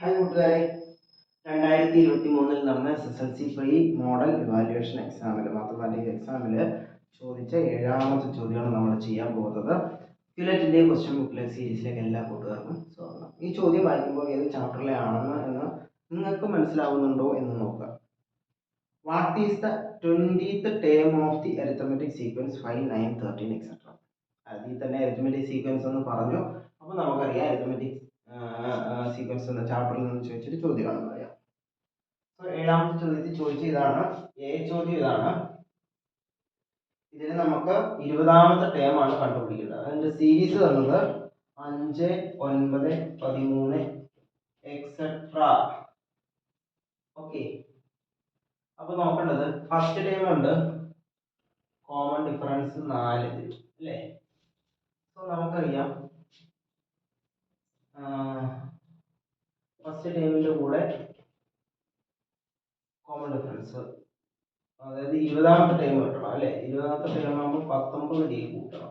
Hi കൂട്ടുകാരെ. രണ്ടായിരത്തി ഇരുപത്തി മൂന്നിൽ നടന്ന S S L C pre model evaluation എക്സാമിൽ മാത്തമാറ്റിക്സ് എക്സാമിൽ ചോദിച്ച ഏഴാമത്തെ ചോദ്യമാണ് നമ്മൾ ചെയ്യാൻ പോകുന്നത്. ക്യുലറ്റിന്റെ ക്വസ്റ്റ്യൻ ബുക്കിലെ സീരീസിലേക്ക് എല്ലാ കൂട്ടുകാർക്കും സ്വാഗതം. ഈ ചോദ്യം വായിക്കുമ്പോൾ ഏത് ചാപ്റ്ററിലെ ആണെന്ന് എന്ന് നിങ്ങൾക്ക് മനസ്സിലാവുന്നുണ്ടോ എന്ന് നോക്കുക what is the twentieth term of the arithmetic sequence five nine thirteen etcetera അതിൽ തന്നെ അരിത്തമെറ്റിക് സീക്വൻസ് എന്ന് പറഞ്ഞു. അപ്പോൾ നമുക്കറിയാം അരിത്തമെറ്റിക് സീക്വൻസ് എന്ന ചാപ്റ്ററിൽ നിന്ന് ചോദിച്ചൊരു ചോദ്യമാണ് പറയാം. സോ ഏഴാമത്തെ ചോദ്യത്തിൽ ചോദിച്ച ഇതാണ് എ ചോദ്യം ഇതാണ്. ഇതിന് നമുക്ക് ഇരുപതാമത്തെ ടേം ആണ് കണ്ടുപിടിക്കേണ്ടത്. അതിന്റെ സീരീസ് തന്നത് അഞ്ച് ഒൻപത് പതിമൂന്ന് എക്സെട്ര ഓക്കെ അപ്പൊ നോക്കേണ്ടത് ഫസ്റ്റ് ടേം ഉണ്ട്. കോമൺ ഡിഫറൻസ് നാല് അല്ലേ? സോ നമുക്കറിയാം ഫസ്റ്റ് ടൈമിന്റെ കൂടെ കോമൺ ഡിഫറൻസ് അതായത് ഇരുപതാമത്തെ ടൈം കിട്ടണം അല്ലേ? ഇരുപതാമത്തെ ടൈം ആകുമ്പോൾ പത്തൊമ്പത് ഡി കൂട്ടണം.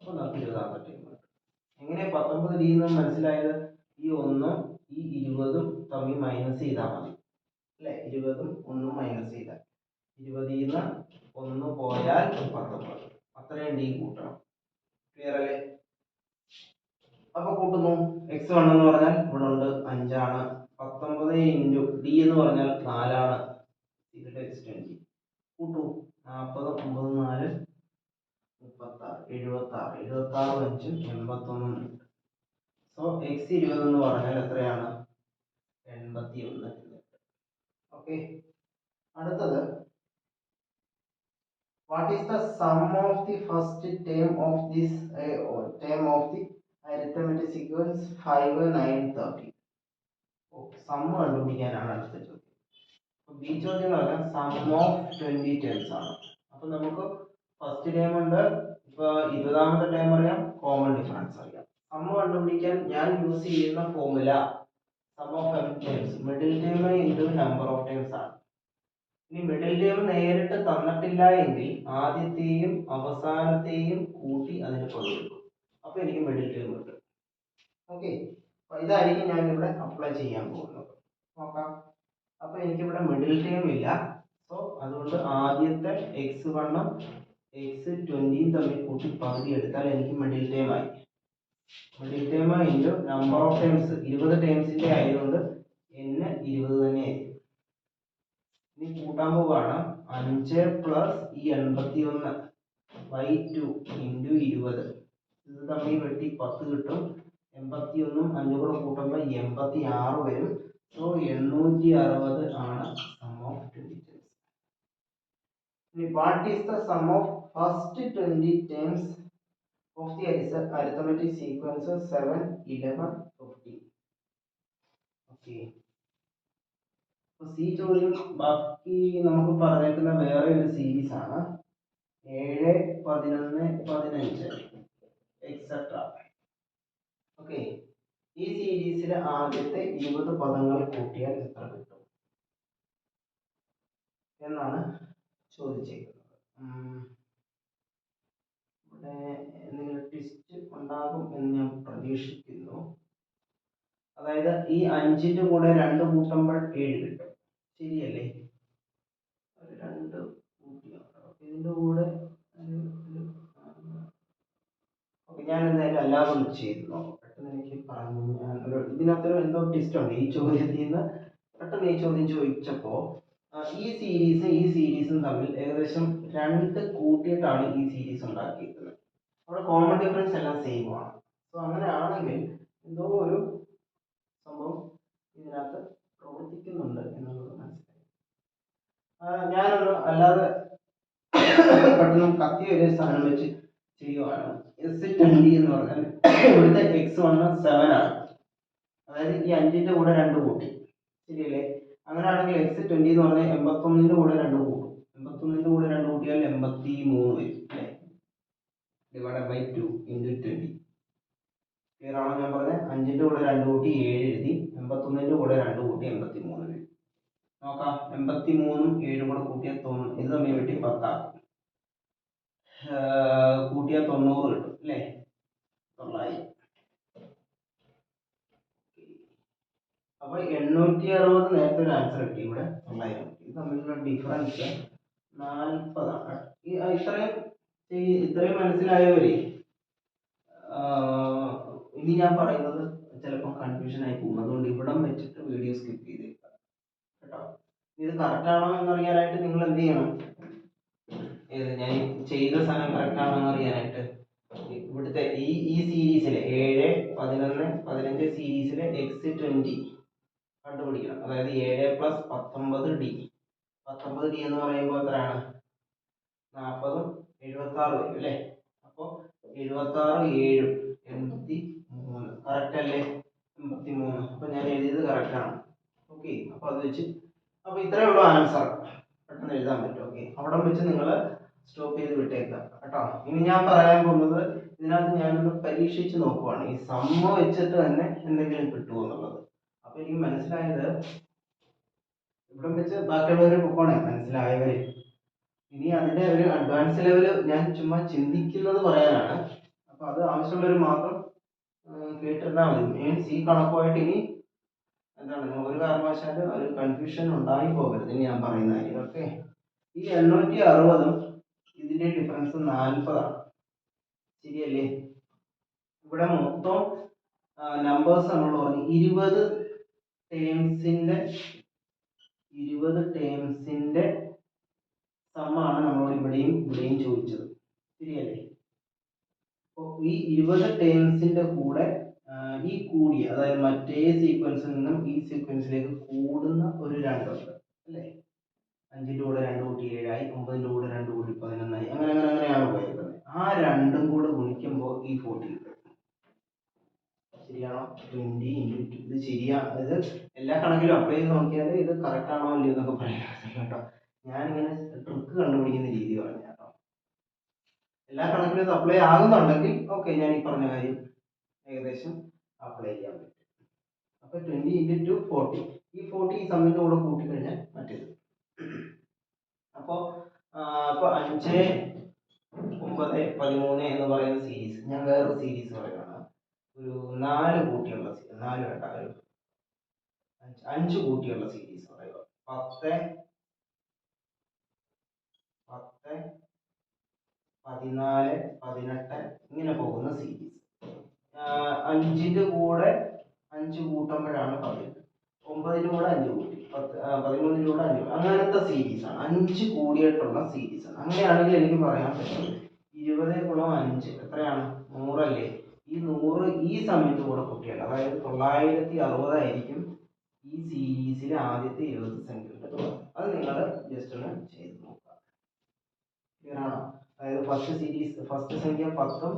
അപ്പോൾ നമുക്ക് ഇരുപതാമത്തെ ടൈം കിട്ടും. എങ്ങനെ പത്തൊമ്പത് ഡി എന്ന് മനസ്സിലായത്? ഈ ഒന്നും ഈ ഇരുപതും തമ്മിൽ മൈനസ് ചെയ്താൽ മതി. അല്ലേ? ഇരുപതും ഒന്നും മൈനസ് ചെയ്താൽ. ഇരുപതിൽ നിന്ന് ഒന്ന് പോയാൽ പത്തൊമ്പത്. അത്രയും ഡി കൂട്ടണം. ക്ലിയർ അല്ലേ? അപ്പൊ കൂട്ടുന്നു. എക്സ് വൺ എന്ന് പറഞ്ഞാൽ ഇവിടെ ഉണ്ട് അഞ്ചാണ്. പത്തൊമ്പത് ഇന്റു ഡി എന്ന് പറഞ്ഞാൽ നാലാണ്. ഇതിന്റെ എക്സ് ട്വന്റി കൂട്ടു. നാൽപ്പത് ഒമ്പത് നാല് മുപ്പത്താറ് എഴുപത്താറ്. എഴുപത്താറ് അഞ്ച് എൺപത്തൊന്നും സോ എക്സ് ഇരുപത് എന്ന് പറഞ്ഞാൽ എത്രയാണ്? എൺപത്തി ഒന്ന് ഓക്കെ അടുത്തത് what is the sum of the first term of this term of sequence five nine thirty സമ്മ കണ്ടുപിടിക്കാനാണ് അടുത്ത ചോദ്യം. ബി ചോദ്യം എന്ന് പറഞ്ഞാൽ സം ഓഫ് ട്വന്റി ടേംസ് ആണ്. അപ്പോൾ നമുക്ക് ഫസ്റ്റ് ടൈം ഉണ്ട്. ഇപ്പോൾ ഇരുപതാമത്തെ ടൈം അറിയാം കോമൺ ഡിഫറൻസ് അറിയാം. സമ്മ് കണ്ടുപിടിക്കാൻ ഞാൻ യൂസ് ചെയ്യുന്ന formula sum of M times middle time into number of terms ആണ്. ഇനി മിഡിൽ ടൈം നേരിട്ട് തന്നിട്ടില്ല എങ്കിൽ ആദ്യത്തെയും അവസാനത്തെയും കൂട്ടി അതിന് കൊടുക്കും അപ്പോൾ എനിക്ക് മിഡിൽ ടൈം കിട്ടും. ഓക്കെ അപ്പോൾ ഇതായിരിക്കും ഇവിടെ അപ്ലൈ ചെയ്യാൻ പോകുന്നത്. നോക്കാം. അപ്പോൾ എനിക്കിവിടെ മിഡിൽ ടേം ഇല്ല. സോ അതുകൊണ്ട് ആദ്യത്തെ എക്സ് വണ്ണും എക്സ് ട്വന്റിയും തമ്മിൽ കൂട്ടി പകുതി എടുത്താൽ എനിക്ക് മിഡിൽ ടേം ആയി. Middle term into number of terms ഇരുപത് ടേംസിന്റെ ആയതുകൊണ്ട് എന്നെ ഇരുപത് തന്നെ ആയിരിക്കും ഇനി കൂട്ടാൻ പോവുകയാണ് അഞ്ച് പ്ലസ് ഈ എൺപത്തി ഒന്ന് ബൈ ടു ഇന്റു ഇരുപത്. ഇത് തമ്മിൽ വെട്ടി പത്ത് കിട്ടും. എൺപത്തി ഒന്നും അഞ്ചും കൂടെ കൂട്ടുമ്പോൾ എൺപത്തി ആറ് വരും. സോ എണ്ണൂറ്റി അറുപത് ആണ് സം ഓഫ് ട്വന്റി ടേംസ് ഇനി what is the sum of first twenty terms of the arithmetic sequence seven eleven fifteen okay C ചോദ്യം ബാക്കി നമുക്ക് പറഞ്ഞേക്കുന്ന വേറെ ഒരു സീരീസ് ആണ്. ഏഴ് പതിനൊന്ന് പതിനഞ്ച് എക്സെട്ര ഓക്കെ ഈ സീരീസിലെ ആദ്യത്തെ ഇരുപത് പദങ്ങൾ കൂട്ടിയാൽ എത്ര കിട്ടും? എന്നാണ് ചോദിച്ചേക്കുന്നത്. ഇവിടെ എന്തെങ്കിലും ട്വിസ്റ്റ് ഉണ്ടാകും എന്ന് ഞാൻ പ്രതീക്ഷിക്കുന്നു. അതായത് ഈ അഞ്ചിന്റെ കൂടെ രണ്ട് കൂട്ടുമ്പോൾ ഏഴ് കിട്ടും. ശരിയല്ലേ? രണ്ട് കൂട്ടിയാണ് ഇതിന്റെ കൂടെ ഒരു ഒരു ഓക്കെ ഞാൻ എന്തായാലും അല്ലാതെ ഒന്ന് ചെയ്തു? പെട്ടെന്ന് എനിക്ക് പറഞ്ഞു ഞാൻ ഒരു ഇതിനകത്തൊരു എന്തോ ടിസ്റ്റ് ഉണ്ട് ഈ ചോദ്യത്തിൽ നിന്ന് പെട്ടെന്ന് ഈ ചോദ്യം ചോദിച്ചപ്പോൾ ഈ സീരീസും ഈ സീരീസും തമ്മിൽ ഏകദേശം രണ്ട് കൂട്ടിയിട്ടാണ് ഈ സീരീസ് ഉണ്ടാക്കിയിട്ടുള്ളത് അവിടെ കോമൺ ഡിഫറൻസ് എല്ലാം സെയിം ആണ്. സോ അങ്ങനെ ആണെങ്കിൽ എന്തോ ഒരു സംഭവം ഇതിനകത്ത് പ്രവർത്തിക്കുന്നുണ്ട് എന്നുള്ളത് മനസ്സിലായി. ഞാനൊരു അല്ലാതെ പെട്ടെന്ന് കത്തി ഒരു സാധനം വെച്ച് ചെയ്യുവാണ്. എസ് ട്വന്റി എന്ന് പറഞ്ഞാൽ ഇവിടുത്തെ എക്സ് വന്ന് സെവൻ ആണ്. അതായത് ഈ അഞ്ചിന്റെ കൂടെ രണ്ട് കൂട്ടി. ശരിയല്ലേ? അങ്ങനെയാണെങ്കിൽ എക്സ് ട്വന്റി എന്ന് പറഞ്ഞാൽ എൺപത്തൊന്നിന്റെ കൂടെ രണ്ട് കൂട്ടും. എൺപത്തൊന്നിന്റെ കൂടെ രണ്ട് കൂട്ടിയാൽ എൺപത്തി മൂന്ന് വരും അല്ലേ? Divide by two into twenty clear ആണോ ഞാൻ പറഞ്ഞത്? അഞ്ചിന്റെ കൂടെ രണ്ട് കൂട്ടി ഏഴ് എഴുതി എൺപത്തൊന്നിന്റെ കൂടെ രണ്ട് കൂട്ടി എൺപത്തി മൂന്ന് വരും. നോക്കാം. എൺപത്തി മൂന്നും ഏഴും കൂടെ കൂട്ടിയാൽ തൊണ്ണൂ ഇത് തമ്മിൽ വെട്ടി പത്താക്കും. കൂട്ടിയാൽ തൊണ്ണൂറ് കിട്ടും അല്ലേ? തൊള്ളായിരം അപ്പോൾ എണ്ണൂറ്റി അറുപത് നേരത്തെ ഒരു ആൻസർ കിട്ടി ഇവിടെ. തൊള്ളായിരം ഇത് തമ്മിലുള്ള ഡിഫറൻസ് നാൽപ്പതാണ്. ഇത്രയും ഇത്രയും മനസ്സിലായവരെ ഇനി ഞാൻ പറയുന്നത് ചിലപ്പോൾ കൺഫ്യൂഷൻ ആയി പോകും. അതുകൊണ്ട് ഇവിടം വെച്ചിട്ട് വീഡിയോ സ്കിപ്പ് ചെയ്തേക്കാം. കേട്ടോ? ഇത് കറക്റ്റ് ആണോ എന്നറിയാനായിട്ട് നിങ്ങൾ എന്ത് ചെയ്യണം? ചെയ്ത സാധനം കറക്റ്റ് ആണോന്ന് അറിയാനായിട്ട്. ഇവിടുത്തെ ഈ ഈ സീരീസിലെ ഏഴ് പതിനൊന്ന് പതിനഞ്ച് സീരീസിലെ എക്സ് ട്വന്റി കണ്ടുപിടിക്കണം. അതായത് ഏഴ് പ്ലസ് പത്തൊമ്പത് ഡി പത്തൊമ്പത് ഡി എന്ന് പറയുമ്പോൾ എത്രയാണ്? നാൽപ്പതും എഴുപത്തി ആറ് വരും അല്ലേ? അപ്പോൾ എഴുപത്തി ആറ് ഏഴും എൺപത്തി മൂന്ന് കറക്റ്റ് അല്ലേ? എൺപത്തി മൂന്ന് അപ്പോൾ ഞാൻ എഴുതിയത് കറക്റ്റാണ് ഓക്കെ അപ്പോൾ അത് വെച്ച് അപ്പോൾ ഇത്രയേ ഉള്ളൂ ആൻസർ പെട്ടെന്ന് എഴുതാൻ പറ്റും. ഓക്കെ അവിടെ വെച്ച് നിങ്ങൾ സ്റ്റോപ്പ് ചെയ്ത് വിട്ടേക്കാം കേട്ടോ? ഇനി ഞാൻ പറയാൻ പോകുന്നത് ഇതിനകത്ത് ഞാനൊന്ന് പരീക്ഷിച്ച് നോക്കുവാണ്. ഈ സമ്മ വെച്ചിട്ട് തന്നെ എന്തെങ്കിലും കിട്ടുമോ എന്നുള്ളത്. അപ്പോൾ എനിക്ക് മനസ്സിലായത് ഇവിടെ വെച്ച് ബാക്കിയുള്ളവർ പൊക്കോണേ മനസ്സിലായവര്. ഇനി അതിന്റെ ഒരു അഡ്വാൻസ് ലെവൽ ഞാൻ ചുമ്മാ ചിന്തിക്കുന്നത് പറയാനാണ്. അപ്പൊ അത് ആവശ്യമുള്ളവർ മാത്രം കേട്ടിരുന്നാൽ മതി. മീൻസ് ഈ കണക്കുമായിട്ട് ഇനി എന്താണ്? ഒരു കാരണവശാലും ഒരു കൺഫ്യൂഷൻ ഉണ്ടായി പോകരുത് ഇനി ഞാൻ പറയുന്ന കാര്യം ഓക്കെ ഈ എണ്ണൂറ്റി അറുപതും ഇതിന്റെ ഡിഫറൻസ് നാൽപ്പതാണ്. ശരിയല്ലേ? ഇവിടെ മൊത്തം നമ്പേഴ്സ് നമ്മൾ ഇരുപത് ടേംസിന്റെ ഇരുപത് ടേംസിന്റെ സമ്മാണ് നമ്മൾ ഇവിടെയും ഇവിടെയും ചോദിച്ചത്. ശരിയല്ലേ? അപ്പോൾ ഈ ഇരുപത് ടേംസിന്റെ കൂടെ ഈ കൂടിയ അതായത് മറ്റേ സീക്വൻസിൽ നിന്നും ഈ സീക്വൻസിലേക്ക് കൂടുന്ന ഒരു രണ്ടുണ്ട് അല്ലേ? അഞ്ചിന്റെ കൂടെ രണ്ട് കൂട്ടി ഏഴായി ഒമ്പതിന്റെ കൂടെ രണ്ട് കൂട്ടി പതിനൊന്നായി. അങ്ങനെ അങ്ങനെ അങ്ങനെയാണ് പോയത് ആ രണ്ടും കൂടെ ഗുണിക്കുമ്പോൾ ഈ ഫോർട്ടി കിട്ടും. ശരിയാണോ? ട്വന്റി ഇന്റു ടു ഇത് ശരിയാണ് ഇത് എല്ലാ കണക്കിലും അപ്ലൈ ചെയ്ത് നോക്കിയാൽ ഇത് കറക്റ്റ് ആണോ അല്ലയോ എന്നൊക്കെ പറയാൻ കേട്ടോ. ഞാനിങ്ങനെ ട്രിക്ക് കണ്ടുപിടിക്കുന്ന രീതി പറഞ്ഞു കേട്ടോ. എല്ലാ കണക്കിലും ഇത് അപ്ലൈ ആകുന്നുണ്ടെങ്കിൽ ഓക്കെ ഞാൻ ഈ പറഞ്ഞ കാര്യം ഏകദേശം അപ്ലൈ ചെയ്യാൻ പറ്റും. അപ്പൊ ട്വന്റി ഇന്റു ടു ഫോർട്ടി ഈ ഫോർട്ടി ഈ സമ്മിന്റെ കൂടെ കൂട്ടിക്കഴിഞ്ഞാൽ മറ്റേത്. അപ്പോൾ അപ്പോൾ അഞ്ച് ഒമ്പത് പതിമൂന്ന് എന്ന് പറയുന്ന സീരീസ് ഞാൻ വേറൊരു സീരീസ് പറയുകയാണ് ഒരു നാല് കൂട്ടിയുള്ള നാല് വേണ്ട ഒരു അഞ്ച് അഞ്ച് കൂട്ടിയുള്ള സീരീസ് പറയുക പത്ത് പത്ത് പതിനാല് പതിനെട്ട് ഇങ്ങനെ പോകുന്ന സീരീസ് അഞ്ചിന്റെ കൂടെ അഞ്ച് കൂട്ടുമ്പോഴാണ് പതിനെട്ട്. ഒമ്പതിന്റെ കൂടെ അഞ്ച് കൂട്ടി. കൂടെ അഞ്ച് അങ്ങനത്തെ സീരീസ് ആണ്. അഞ്ച് കൂടിയിട്ടുള്ള ആണ്. അങ്ങനെയാണെങ്കിൽ എനിക്ക് പറയാൻ പറ്റും ഇരുപത് ഗുണം അഞ്ച് എത്രയാണ്? നൂറല്ലേ ഈ നൂറ് ഈ സമയത്ത് കൂടെ കൂട്ടിയാൽ അതായത് തൊള്ളായിരത്തി അറുപതായിരിക്കും ഈ സീരീസിലെ ആദ്യത്തെ ഇരുപത് സംഖ്യകളുടെ തുക. അത് നിങ്ങൾ ജസ്റ്റ് ഒന്ന് ചെയ്ത് നോക്കുക. ക്ലിയർ ആണോ? അതായത് ഫസ്റ്റ് സീരീസ് ഫസ്റ്റ് സംഖ്യ പത്തും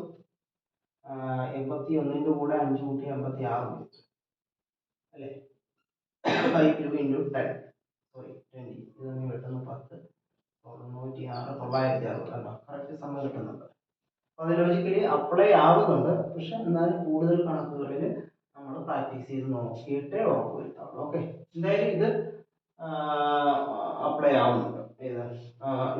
എൺപത്തി ഒന്നിന്റെ കൂടെ അഞ്ച് കൂട്ടി എൺപത്തി ആറും അല്ലേ? Five two into ten sorry twenty ഇത് തമ്മിൽ വെട്ടുന്ന പത്ത്. തൊണ്ണൂറ്റി ആറ് തൊള്ളായിരത്തി അറുപത് കണ്ടോ? കറക്റ്റ് സമയം കിട്ടുന്നുണ്ട്. അപ്പോൾ അത് ലോജിക്കലി അപ്ലൈ ആവുന്നുണ്ട്. പക്ഷെ എന്നാലും കൂടുതൽ കണക്കുകളിൽ നമ്മൾ പ്രാക്ടീസ് ചെയ്ത് നോക്കിയിട്ടേ ഉറപ്പ് വരുത്താവുള്ളൂ ഓക്കെ എന്തായാലും ഇത് അപ്ലൈ ആവുന്നുണ്ട്. ഏത്?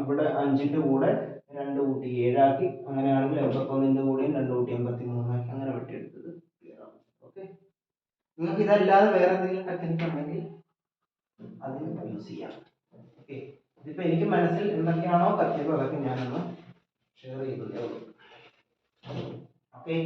ഇവിടെ അഞ്ചിന്റെ കൂടെ രണ്ട് കൂട്ടി ഏഴാക്കി. അങ്ങനെയാണെങ്കിൽ എൺപത്തൊന്നിന്റെ കൂടെയും രണ്ട് കൂട്ടി എൺപത്തി മൂന്നാക്കി അങ്ങനെ വെട്ടിയെടുത്തത് ക്ലിയർ ആവും ഓക്കെ നിങ്ങൾക്ക് ഇതല്ലാതെ വേറെ എന്തെങ്കിലും ടെക്നിക്ക് ഉണ്ടെങ്കിൽ അതിന് യൂസ് ചെയ്യാം. ഓക്കെ ഇതിപ്പോ എനിക്ക് മനസ്സിൽ എന്തൊക്കെയാണോ പറ്റിയത് അതൊക്കെ ഞാനൊന്ന് ഷെയർ ചെയ്തതേ ഉള്ളൂ ഓക്കെ